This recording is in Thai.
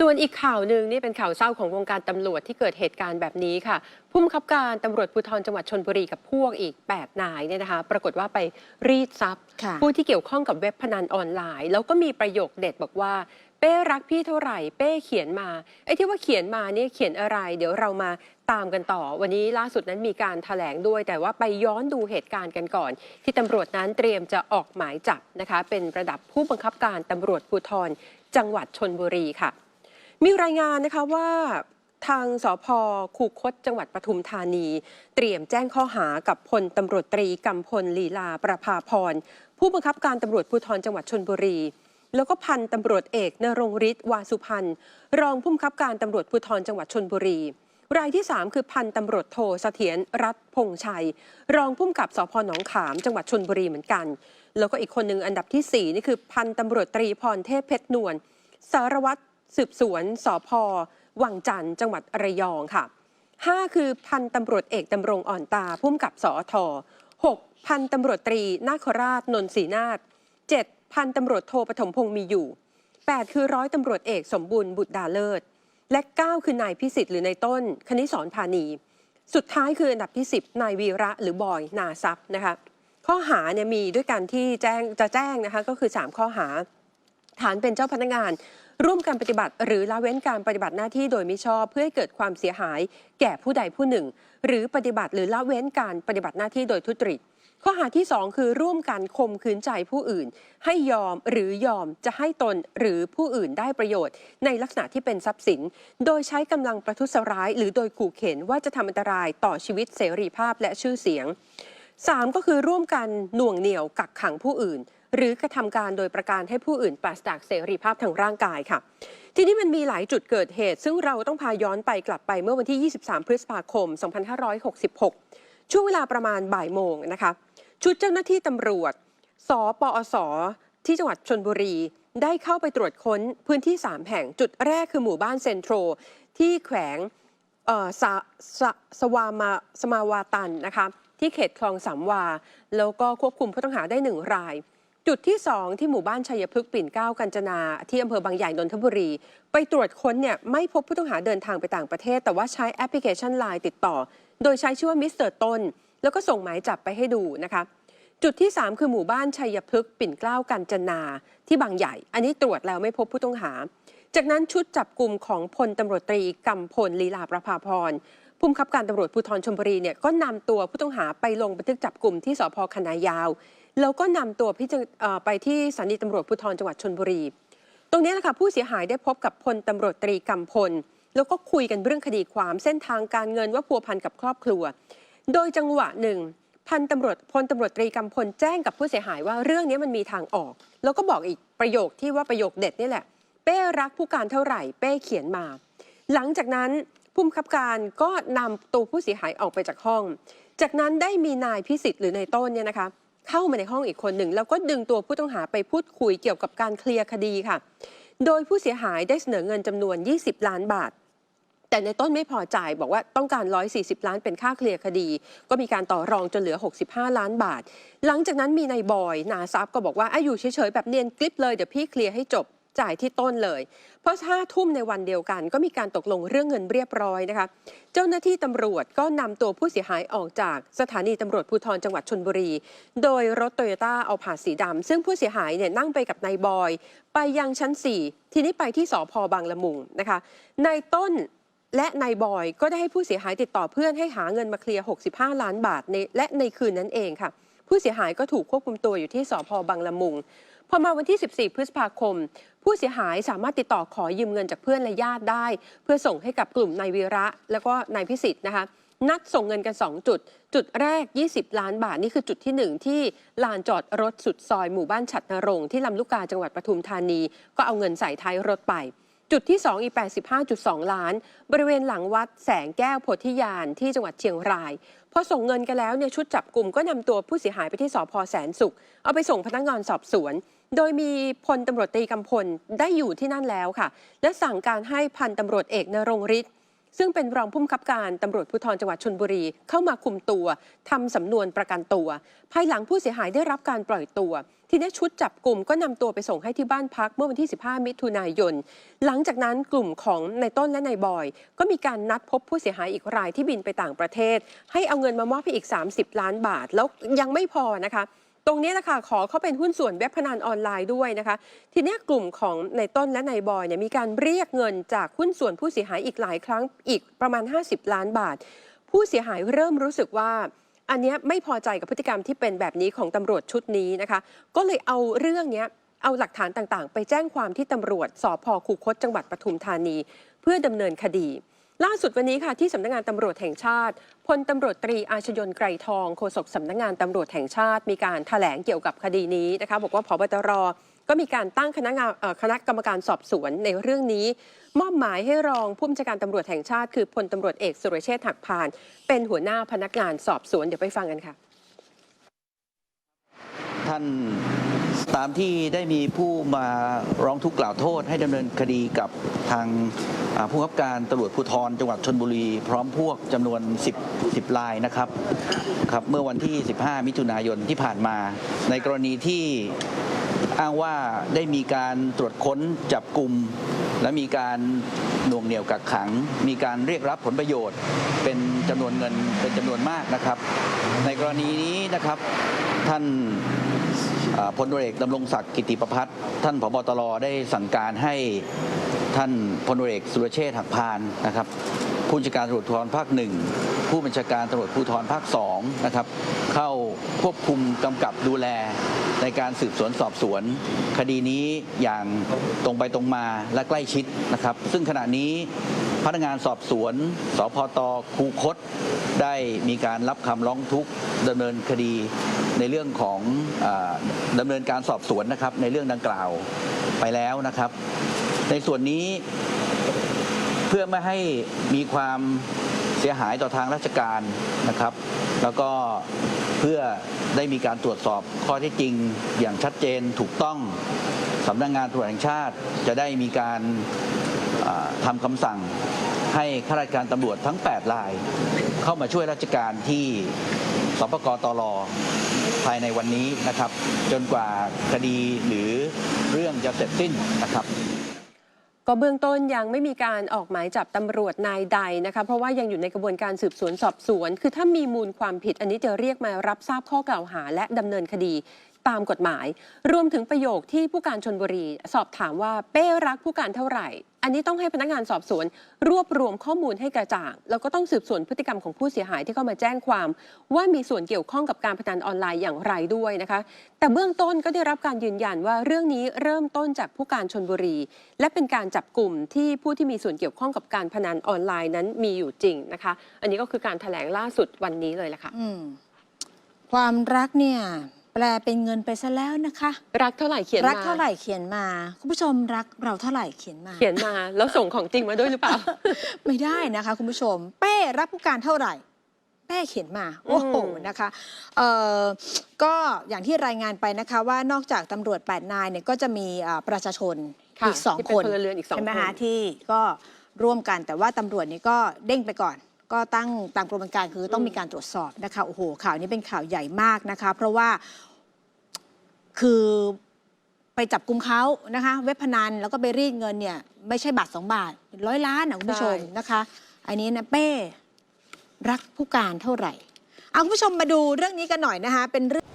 ส่วนอีกข่าวหนึ่งนี่เป็นข่าวเศร้าของวงการตำรวจที่เกิดเหตุการณ์แบบนี้ค่ะผู้บังคับการตำรวจภูธรจังหวัดชนบุรีกับพวกอีก 8 นายเนี่ยนะคะ ปรากฏว่าไปรีดทรัพย์ค่ะผู้ที่เกี่ยวข้องกับเว็บพนันออนไลน์ แล้วก็มีประโยคเด็ดบอกว่า เป้รักพี่เท่าไหร่ เป้เขียนมาไอ้ที่ว่าเขียนมาเนี่ยเขียนอะไร เดี๋ยวเรามาตามกันต่อ วันนี้ล่าสุดนั้นมีการแถลงด้วย แต่ว่าไปย้อนดูเหตุการณ์กันก่อน ที่ตำรวจนั้นเตรียมจะออกหมายจับนะคะ เป็นระดับผู้บังคับการตำรวจภูธรจังหวัดชนบุรีค่ะ มีรายงานนะคะว่าทางสพคูคตจังหวัดปทุมธานี เตรียมแจ้งข้อหากับพลตำรวจตรีกำพลลีลาประภาพร ผู้บังคับการตำรวจภูธรจังหวัดชนบุรี แล้วก็พันตำรวจเอกนรงฤทธิ์วาสุพันธ์รองผู้บังคับการตำรวจภูธรจังหวัดชนบุรี รายที่ 3 คือพันตำรวจโทเสถียรรัตพงษ์ชัย รองผู้กับสพหนองขาม จังหวัดชนบุรีเหมือนกัน แล้วก็อีกคนหนึ่งอันดับทีสี่4นี่คือพันตำรวจตรีพรเทพเพชรนวลสารวัตร สืบสวนสพวังจันทร์จังหวัดระยองค่ะ 5 คือพันตำรวจเอกดำรงอ่อนตาพุ่มกับสอท 6. พันตำรวจตรีนาคราชนนทศรีนาถ 7. พันตำรวจโทปฐมพงษ์มีอยู่ 8 คือร้อยตำรวจเอกสมบูรณ์บุตรดาเลิศ และ 9 คือนายพิสิทธิ์หรือนายต้น คณิสรพานี สุดท้ายคืออันดับที่ 10นายวีระหรือบอยนาซับนะคะข้อหาเนี่ยมีด้วยกันที่แจ้งจะแจ้งนะคะก็คือ 3 ข้อหา ฐานเป็นเจ้าพนักงาน ร่วมการปฏิบัติ หรือละเว้นการปฏิบัติหน้าที่โดยมิชอบ เพื่อให้เกิดความเสียหาย แก่ผู้ใดผู้หนึ่ง หรือปฏิบัติหรือละเว้นการปฏิบัติหน้าที่โดยทุจริต ข้อหาที่ 2 คือร่วมกันข่มขืนใจผู้อื่น ให้ยอมหรือยอมจะให้ตนหรือผู้อื่นได้ประโยชน์ ในลักษณะที่เป็นทรัพย์สิน โดยใช้กำลังประทุษร้าย หรือโดยขู่เข็นว่าจะทำอันตรายต่อชีวิตเสรีภาพและชื่อเสียง 3 ก็คือร่วมกันหน่วงเหนี่ยวกักขังผู้อื่น หรือกระทำการโดยประการให้ผู้อื่นปราศจากเสรีภาพทางร่างกายค่ะ ทีนี้มันมีหลายจุดเกิดเหตุ ซึ่งเราต้องพาย้อนไปกลับไปเมื่อวันที่ 23 พฤษภาคม 2566 ช่วงเวลาประมาณบ่ายโมงนะคะ ชุดเจ้าหน้าที่ตำรวจ สปอสที่จังหวัดชนบุรีได้เข้าไปตรวจค้นพื้นที่ 3 แห่งจุดแรกคือหมู่บ้านเซนโทรที่แขวงสสสวามาสมาวาตันนะคะที่เขตคลองสามวา แล้วก็ควบคุมผู้ต้องหาได้หนึ่งราย จุดที่ 2 ที่หมู่บ้านชัยพฤกษ์ปิ่นเก้ากัญจนา ที่อำเภอบางใหญ่นนทบุรี ไปตรวจค้นเนี่ยไม่พบผู้ต้องหาเดินทางไปต่างประเทศ แต่ว่าใช้แอปพลิเคชัน Line ติดต่อ โดยใช้ชื่อว่ามิสเตอร์ต้น แล้วก็ส่งหมายจับไปให้ดูนะคะ จุดที่ 3 คือหมู่บ้านชัยพฤกษ์ปิ่นเกล้ากัญจนา ที่บางใหญ่ อันนี้ตรวจแล้วไม่พบผู้ต้องหา จากนั้นชุดจับกลุ่มของพลตำรวจตรีกำพลลีลาประภาพรผู้บังคับการตำรวจภูธรชลบุรีเนี่ยก็นำตัวผู้ต้องหาไปลงบันทึกจับกลุ่มที่สพคณะยาว แล้วก็นำตัวพี่จะเอ่อไปที่สถานีตำรวจภูธรจังหวัดชนบุรี ตรงนี้แหละค่ะผู้เสียหายได้พบกับพลตำรวจตรีกำพล แล้วก็คุยกันเรื่องคดีความเส้นทางการเงินว่าพัวพันกับครอบครัว โดยจังหวะหนึ่ง พันตำรวจพลตำรวจตรีกำพลแจ้งกับผู้เสียหายว่าเรื่องนี้มันมีทางออก แล้วก็บอกอีกประโยคที่ว่าประโยคเด็ดนี่แหละ เป้รักผู้การเท่าไหร่ เป้เขียนมา หลังจากนั้นผู้บังคับการก็นำตัวผู้เสียหายออกไปจากห้อง จากนั้นได้มีนายพิสิทธิ์หรือนายต้นเนี่ยนะคะ เข้ามาในห้องอีกคนหนึ่ง แล้วก็ดึงตัวผู้ต้องหาไปพูดคุยเกี่ยวกับการเคลียร์คดีค่ะ โดยผู้เสียหายได้เสนอเงินจำนวน 20 ล้านบาทแต่ในต้นไม่พอใจายบอกว่าต้องการ 140 ล้านเป็นค่าเคลียร์คดี ก็มีการต่อรองจนเหลือ 65 ล้านบาท หลังจากนั้นมีนายบอยนาซับก็บอกว่าออยู่เฉยๆแบบเนียนกลิปเลยเดี๋ยวพี่เคลียร์ให้จบ จ่ายที่ต้นเลย เพราะห้าทุ่มในวันเดียวกัน ก็มีการตกลงเรื่องเงินเรียบร้อยนะคะ เจ้าหน้าที่ตำรวจก็นำตัวผู้เสียหายออกจากสถานีตำรวจภูธรจังหวัดชนบุรี โดยรถโตโยต้าเอาผาสีดำซึ่งผู้เสียหายเนี่ยนั่งไปกับนายบอย ไปยังชั้น 4 ทีนี้ไปที่สพบางละมุงนะคะนายต้นและนายบอยก็ได้ให้ผู้เสียหายติดต่อเพื่อนให้หาเงินมาเคลียร์ 65 ล้านบาทในและในคืนนั้นเองค่ะ ผู้เสียหายก็ถูกควบคุมตัวอยู่ที่สพบางละมุง อมาวันที่ 14 พฤษภาคม ผู้เสียหายสามารถติดต่อขอยืมเงินจากเพื่อนและญาติได้ เพื่อส่งให้กับกลุ่มนายวีระ แล้วก็นายพิสิทธิ์นะคะนัดส่งเงินกัน 2 จุด จุดแรก 20 ล้านบาท นี่คือจุดที่ 1 ที่ลานจอดรถสุดซอยหมู่บ้านฉัดนรงที่ลำลูกกาจังหวัดปทุมธานี ก็เอาเงินใส่ท้ายรถไป จุดที่ 2 อีก 85.2 ล้าน บริเวณหลังวัดแสงแก้วโพธิญาณที่จังหวัดเชียงราย พอส่งเงินกันแล้วเนี่ยชุดจับกลุ่มก็นำตัวผู้เสียหายไปที่สพแสนสุข เอาไปส่งพนักงานสอบสวน โดยมีพลตำรวจตีกำพลได้อยู่ที่นั่นแล้วค่ะ และสั่งการให้พันตำรวจเอกนรงฤทธิ์ ซึ่งเป็นรองผู้บังคับการตำรวจภูธรจังหวัดชนบุรีเข้ามาคุมตัวทำสำนวนประกันตัว ภายหลังผู้เสียหายได้รับการปล่อยตัว ทีนี้ชุดจับกลุ่มก็นำตัวไปส่งให้ที่บ้านพักเมื่อวันที่ 15 มิถุนายน หลังจากนั้นกลุ่มของในต้นและในบอย ก็มีการนัดพบผู้เสียหายอีกรายที่บินไปต่างประเทศ ให้เอาเงินมามอบให้อีก 30 ล้านบาทแล้วยังไม่พอนะคะ ตรงนี้แหละค่ะขอเขาเป็นหุ้นส่วนเว็บพนันออนไลน์ด้วยนะคะ ทีนี้กลุ่มของในต้นและในบอยเนี่ยมีการเรียกเงินจากหุ้นส่วนผู้เสียหายอีกหลายครั้งอีกประมาณ 50 ล้านบาท ผู้เสียหายเริ่มรู้สึกว่าอันนี้ไม่พอใจกับพฤติกรรมที่เป็นแบบนี้ของตำรวจชุดนี้นะคะ ก็เลยเอาเรื่องนี้เอาหลักฐานต่างๆ ไปแจ้งความที่ตำรวจสพคูคตจังหวัดปทุมธานี เพื่อดำเนินคดี ล่าสุดวันนี้ค่ะที่สำนักงานตำรวจแห่งชาติพลตำรวจตรีอาชยนไกรทองโฆษกสำนักงานตำรวจแห่งชาติ มีการแถลงเกี่ยวกับคดีนี้นะคะบอกว่าพบตรก็มีการตั้งคณะงานคณะกรรมการสอบสวนในเรื่องนี้ มอบหมายให้รองผู้บัญชาการตำรวจแห่งชาติ คือพลตำรวจเอกสุรเชษฐ์หักพาน เป็นหัวหน้าพนักงานสอบสวนเดี๋ยวไปฟังกันค่ะ ท่าน ตามที่ได้มีผู้มาร้องทุกข์กล่าวโทษ ให้ดำเนินคดีกับทางผู้ขับการตำรวจภูธรจังหวัดชนบุรี พร้อมพวกจำนวน 10 10ลายนะครับครับเมื่อวันที่ 15 มิถุนายนที่ผ่านมา ในกรณีที่อ้างว่าได้มีการตรวจค้นจับกลุ่มและมีการหน่วงเหนี่ยวกักขัง มีการเรียกรับผลประโยชน์ เป็นจำนวนเงินเป็นจำนวนมากนะครับ ในกรณีนี้นะครับท่าน พลตรเอกดำรงศักดิ์กิติประพัฒน์ท่านผบตรได้สั่งการให้ท่านพลตรเอกสุรเชษฐ์หักพานนะครับผู้บัญชาการตำรวจภูธรภาคหนึ่งผู้บัญชาการตำรวจภูธรภาคสองนะครับเข้าควบคุมกำกับดูแลในการสืบสวนสอบสวน คดีนี้อย่างตรงไปตรงมาและใกล้ชิดนะครับ ซึ่งขณะนี้พนักงานสอบสวนสพตคูคต ได้มีการรับคำร้องทุกข์ดำเนินคดี ในเรื่องของอดำเนินการสอบสวนนะครับ ในเรื่องดังกล่าวไปแล้วนะครับ ในส่วนนี้เพื่อไม่ให้มีความเสียหายต่อทางราชการนะครับ แล้วก็เพื่อได้มีการตรวจสอบข้อท็จจริงอย่างชัดเจนถูกต้องสำนักงานตรวจแห่งชาติจะได้มีการอ่าทำคำสั่งให้ข้าราชการตำรวจทั้ง 8 ราย เข้ามาช่วยราชการที่สปกตร ภายในวันนี้นะครับ จนกว่าคดีหรือเรื่องจะเสร็จสิ้นนะครับก็เบื้องต้นยังไม่มีการออกหมายจับตำรวจนายใดนะคะ เพราะว่ายังอยู่ในกระบวนการสืบสวนสอบสวน คือถ้ามีมูลความผิดอันนี้จะเรียกมารับทราบข้อกล่าวหา และดำเนินคดีตามกฎหมาย รวมถึงประโยคที่ผู้การชนบุรี สอบถามว่าเป้รักผู้การเท่าไหร่ อันนี้ต้องให้พนักงานสอบสวน รวบรวมข้อมูลให้กระจ่าง แล้วก็ต้องสืบสวนพฤติกรรมของผู้เสียหายที่เข้ามาแจ้งความ ว่ามีส่วนเกี่ยวข้องกับการพนันออนไลน์อย่างไรด้วยนะคะ แต่เบื้องต้นก็ได้รับการยืนยันว่าเรื่องนี้เริ่มต้นจากผู้การชนบุรี และเป็นการจับกลุ่มที่ผู้ที่มีส่วนเกี่ยวข้องกับการพนันออนไลน์นั้นมีอยู่จริงนะคะ อันนี้ก็คือการแถลงล่าสุดวันนี้เลยละค่ะความรักเนี่ย แปลเป็นเงินไปซะแล้วนะคะ รักเท่าไหร่เขียนมารักเท่าไหร่เขียนมา คุณผู้ชมรักเราเท่าไหร่เขียนมา เขียนมาแล้วส่งของจริงมาด้วยหรือเปล่า ไม่ได้นะคะ คุณผู้ชม เป้รักผู้การเท่าไหร่เป้เขียนมา โอ้โหอืมนะคะเอ่อก็อย่างที่รายงานไปนะคะ ว่านอกจากตำรวจ 8 นายเนี่ยก็จะมีอ่าประชาชนค่ะอีกสองที่คเป็นนพลเรือนอีกสองใช่ไหมคนคะที่ก็ร่วมกันแต่ว่าตำรวจนี่ก็เด้งไปก่อนก็ตั้งตามกระบวนการคือต้องมีการตรวจสอบนะคะโอ้โหข่าวนี้เป็นข่าวใหญ่มากนะคะ เพราะว่า คือไปจับกลุ่มเขานะคะ เว็บพนันแล้วก็ไปรีดเงินเนี่ยไม่ใช่บาทสองบาทร้อยล้านนะคุณผู้ชมใช่นะคะ อันนี้นะเป้รักผู้การเท่าไหร่เอาคุณผู้ชมมาดูเรื่องนี้กันหน่อยนะคะเป็นเรื่อง